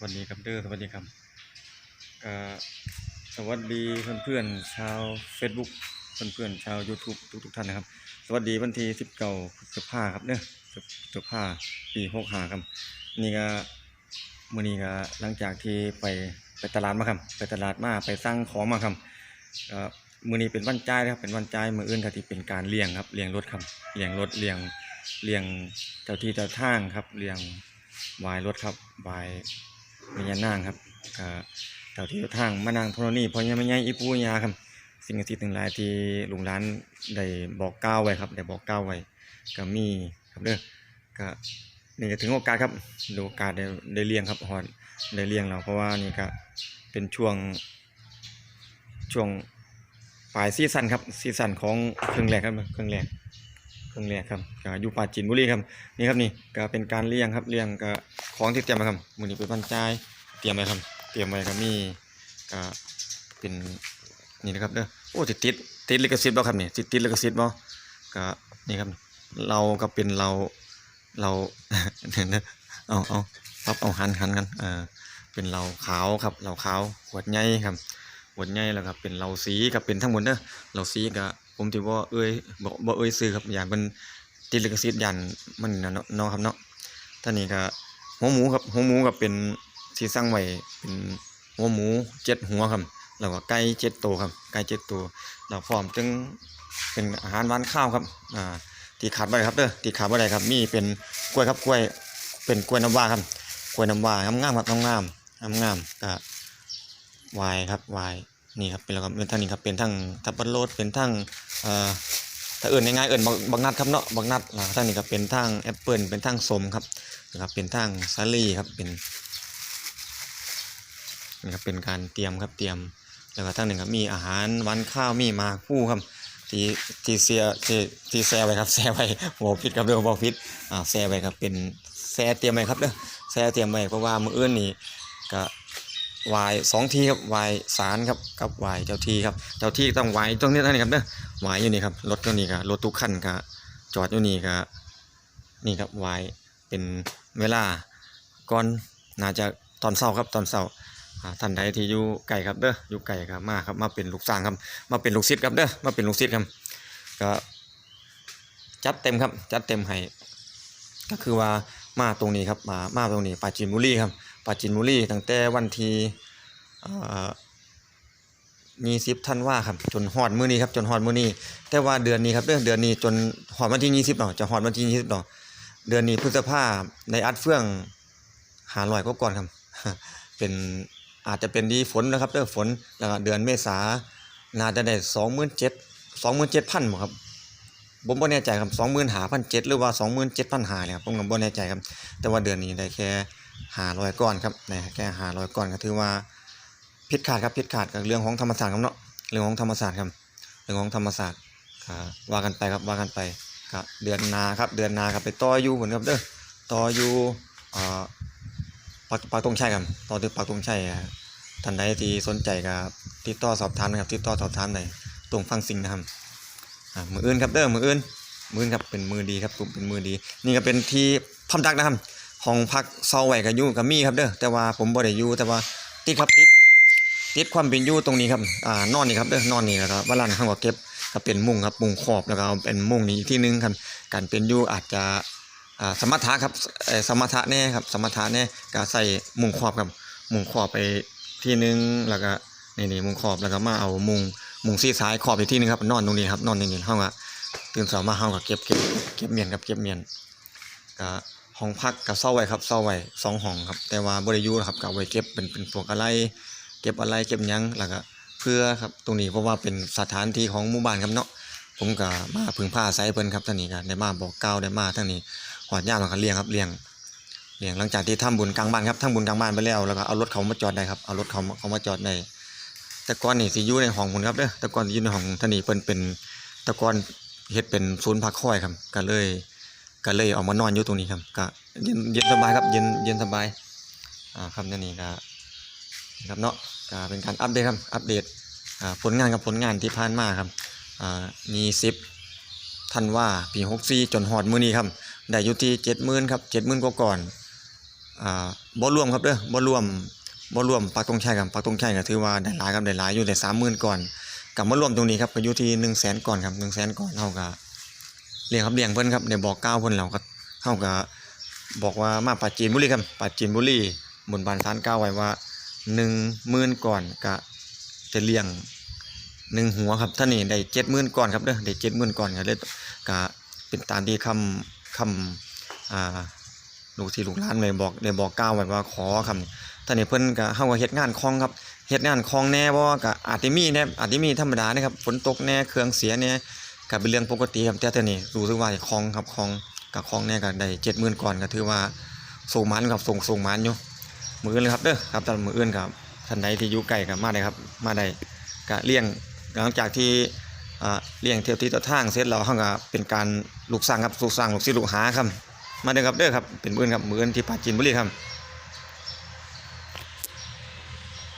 สวัสดีครับเด้อสวัสดีครับก็สวัสดีเพื่อนๆชาว Facebook เพื่อนๆชาว YouTube ทุกๆท่านนะครับ สวัสดีวันที่19พฤษภาครับเด้อพฤษภาปี65ครับ นี่ก็มือนี้ก็หลังจากที่ไปไปตลาดมาครับ ไปตลาดมาไปสั่งของมาครับมือนี้เป็นวันจ่ายนะครับเป็นวันจ่ายมืออื่นก็ที่เป็นการเลี้ยงครับเลี้ยงรถครับเลี้ยงรถเลี้ยงเลี้ยงเจ้าที่เจ้าทางครับเลี้ยงวายรถครับวาย มียานางครับก็แถวที่ทางมานางธรณีเพราะยังไม่ใหญ่อีปูยาครับ สิ่งศักดิ์สิทธิ์ทั้งหลายที่ลุงร้านได้บอกกล่าวไว้ครับได้บอกกล่าวไว้ก็มีครับเด้อก็นี่ก็ถึงโอกาสครับดูโอกาสได้ได้เลี้ยงครับฮอดได้เลี้ยงแล้วเพราะว่านี่ก็เป็นช่วงช่วงปลายซีซั่นครับซีซั่นของเครื่องแรกครับเครื่องแรก เครื่องแรกครับก็อยู่ปราจีนบุรีครับนี่ครับนี่ก็เป็นการเลี้ยงครับเลี้ยงก็ของที่เตรียมมาครับมือนี้เป็นวันจ่ายเตรียมไว้ครับ เตรียมไว้ก็มีก็เป็นนี่นะครับเด้อโอ้ติดติดติดลิขสิทธิ์บ่ครับนี่ติดติดลิขสิทธิ์บ่ก็นี่ครับเราก็เป็นเราเราเนเอาเอาปั๊บเอาหันหันกันเออเป็นเราขาวครับเราขาวขวดใหญ่ครับขวดใหญ่แล้วก็เป็นเราสีกับเป็นทั้งหมดเด้อเราสีก็ ผมถือว่าเอ้ยบ่บ่เอ้ยซื้อครับอย่างเป็นติดลิขสิทธิ์ยันมันนะเนาะเนาะครับเนาะท่านี้ก็หัวหมูครับหัวหมูก็เป็นที่สั่งไว้เป็นหัวหมูเจ็ดหัวครับแล้วก็ไก่เจ็ดตัวครับไก่เจ็ดตัวแล้วพร้อมจึงเป็นอาหารหวานข้าวครับอ่าที่ขาดได้ครับเด้อที่ขาดบ่ได้ครับมีเป็นกล้วยครับกล้วยเป็นกล้วยน้ำว้าครับกล้วยน้ำว้างามๆครับงามๆงามก็วายครับวาย นี่ครับเป็นแล้วก็เป็นทั้งนี้ครับเป็นทั้งทับปะรดเป็นทั้งเอ่อถ้าเอื่นง่ายๆเอื่นบักบักนัดครับเนาะบักนัดอ่าทางนี้ก็เป็นทางแอปเปิลเป็นทางส้มครับนะครับเป็นทางซาลี่ครับเป็นนี่ครับเป็นการเตรียมครับเตรียมแล้วก็ทางหนึ่งครับมีอาหารวันข้าวมีมากผู้ครับทีทีเสียทีทีแซ่ไว้ครับแซ่ไว้บอกผิดครับเรื่องบอกผิดอ่าแซ่ไว้ครับเป็นแซ่เตรียมไว้ครับเด้อแซ่เตรียมไว้เพราะว่ามืออื่นนี่ก็ วายสองทีครับไวายสารครับกับไวายเจ้าที่ครับเจ้าที่ต้องไวายตรงนี้ท่านี้ครับเด้อหวายอยู่นี่ครับรถตัวนี้ก็รถทุกคันก็จอดอยู่นี่ก็นี่ครับวายเป็นเวลาก่อนน่าจะตอนเช้าครับตอนเช้าท่านใดที่อยู่ไกลครับเด้ออยู่ไกลครับมาครับมาเป็นลูกสร้างครับมาเป็นลูกศิษย์ครับเด้อมาเป็นลูกศิษย์ครับก็จัดเต็มครับจัดเต็มให้ก็คือว่ามาตรงนี้ครับมามาตรงนี้ปาจีนบุรีครับ ปราจีนบุรีตั้งแต่วันที่ยี่สิบท่านว่าครับจนฮอดมื้อนี้ครับจนฮอดมื้อนี้ แต่ว่าเดือนนี้ครับเด้อเดือนนี้จนฮอดวันที่ยี่สิบเนาะจะฮอดวันที่ยี่สิบเนาะเดือนนี้พฤษภาในอัดเฟื่องหาลอยก็ก่อนครับ เป็นอาจจะเป็นดีฝนนะครับเด้อฝนแล้วเดือนเมษาน่าจะได้สองหมื่นเจ็ดสองหมื่นเจ็ดพันบ่ครับผมบ่แน่ใจครับสองหมื่นหาพันเจ็ดหรือว่าสองหมื่นเจ็ดพันหาเนี่ยครับผมก็บ่แน่ใจครับ แต่ว่าเดือนนี้ได้แค่ หาลอยก้อนครับได้แค่หาลอยก้อนก็ถือว่าผิดขาดครับผิดขาดกับเรื่องของธรรมศาสตร์ครับเนาะเรื่องของธรรมศาสตร์ครับเรื่องของธรรมศาสตร์ว่ากันไปครับว่ากันไปก็เดือนนาครับเดือนนาครับไปต่ออยู่เหมือนครับเด้อต่ออยู่เอ่อปากปากตรงชัยครับต่อถึงปากตรงชัยอ่ท่านใดที่สนใจก็ติดต่อสอบถามนะครับติดต่อสอบถามได้ตรงฟังสิ่งนะครับมืออื่นครับเด้อมืออื่นมืออื่นครับเป็นมือดีครับเป็นมือดี นี่ก็เป็นที่พัมดักนะครับ ห้องพักเซาไว้กับยู่กับมีครับเด้อแต่ว่าผมบ่ได้อยู่แต่ว่าติดครับติดติดความเป็นอยู่ตรงนี้ครับอ่านอนนี่ครับเด้อนอนนี่แล้วก็เวลาข้างก็เก็บก็เป็นมุ้งครับมุ้งขอบแล้วก็เป็นมุ้งนี้อีกที่หนึงครับการเป็นอยู่อาจจะอ่าสมถะครับเอ่อสมถะแน่ครับสมถะแน่ก็ใส่มุ้งขอบครับมุ้งขอบไปที่หนึงแล้วก็นี่นี่มุ้งขอบแล้วก็มาเอามุ้งมุ้งซีซ้ายขอบอีกที่หนึงครับนอนตรงนี้ครับนอนตรงนี้เฮาก็ตื่นเช้ามาเฮาก็เก็บเก็บเก็บเมียนครับเก็บเมียนก็ ห้องพักก็เซาไว้ครับเซาไว้สองห้องครับ แต่ว่าบ่ได้อยู่ครับก็เอาไว้เก็บเป็นเป็นพวกอะไร เก็บอะไรเก็บยังแล้วก็เพื่อครับตรงนี้เพราะว่าเป็นสถานที่ของหมู่บ้านครับเนาะผมก็มาพึ่งพาอาศัยเพิ่นครับท่านนี้ก็ได้มาบอกกล่าวได้มาทั้งนี้หอดย่ามแล้วก็เลี้ยงครับเลี้ยงเลี้ยงหลังจากที่ทำบุญกลางบ้านครับทำบุญกลางบ้านไปแล้วแล้วก็เอารถเขามาจอดได้ครับเอารถเขาเขามาจอดได้ต่ก่อนนี่สิอยู่ในห้องพุ่นครับเด้อต่ก่อนอยู่ในห้องท่านนี้เพิ่นเป็นต่ก่อนเฮ็ดเป็นศูนย์พักคอยครับก็เลย ก็เลยเอามานอนอยู่ตรงนี้ครับก็เย็นเย็นสบายครับเย็นเย็นสบายอ่าครับนั่นนี่ก็นะครับเนาะก็เป็นการอัปเดตครับอัปเดตอ่าผลงานกับผลงานที่ผ่านมาครับอ่ามีสิบทันว่าปีหกสี่จนหอดมือนี้ครับได้อยู่ที่เจ็ดหมื่นครับเจ็ดหมื่นกว่าก่อนอ่าบ่รวมครับเด้อบ่รวมบ่รวมปักตรงชัยกับปักตรงชัยก็ถือว่าได้หลายครับได้หลายอยู่ได้30,000ก่อนกับมารวมตรงนี้ครับก็อยู่ที่100,000ก่อนครับ100,000ก่อนเฮาก็ เลี้ยงครับเลี้ยงเพิ่นครับได้บอกกล่าวเพิ่นแล้วก็เฮาก็บบอกว่ามาปราจีนบุรีครับปราจีนบุรีบนบานศาลกล่าวไว้ว่า10,000ก่อนก็จะเลี้ยงหนึ่งหัวครับท่านนี่ได้70,000ก่อนครับเด้อได้70,000ก่อนก็เลยก็เป็นตามที่คำคำอ่าลูกที่ลูกหลานเลยบอกได้บอกกล่าวไว้ว่าขอคำท่านนี่เพิ่นก็เฮาก็เฮ็ดงานคล่องครับเฮ็ดงานคล่องแน่บ่ก็อาจสิมีแน่อาจสิมีธรรมดานะครับฝนตกแน่เครื่องเสียแน่ ก็เป็นเรื่องปกติครับแต่ท่นี่รู้สึกว่าคลองครับคลองก็คลองแน่ก็ได้70,000ก่อนก็ถือว่าสูงมันครับสูงสูงมันอยู่มืออื่นเลยครับเด้อครับแต่มืออื่นครับท่านใดที่อยู่ใกล้ก็มาได้ครับ มาได้ก็เลี้ยงหลังจากที่เลี้ยงเที่ยวที่ต่อทางเสร็จแล้วเฮาก็เป็นการลูกสร้างครับลูกสร้างลูกศิษย์ลูกหาครับมาเด้อครับเด้อครับเป็นมื้ออนครับมื้ออนที่ปาจีนบุรีครับ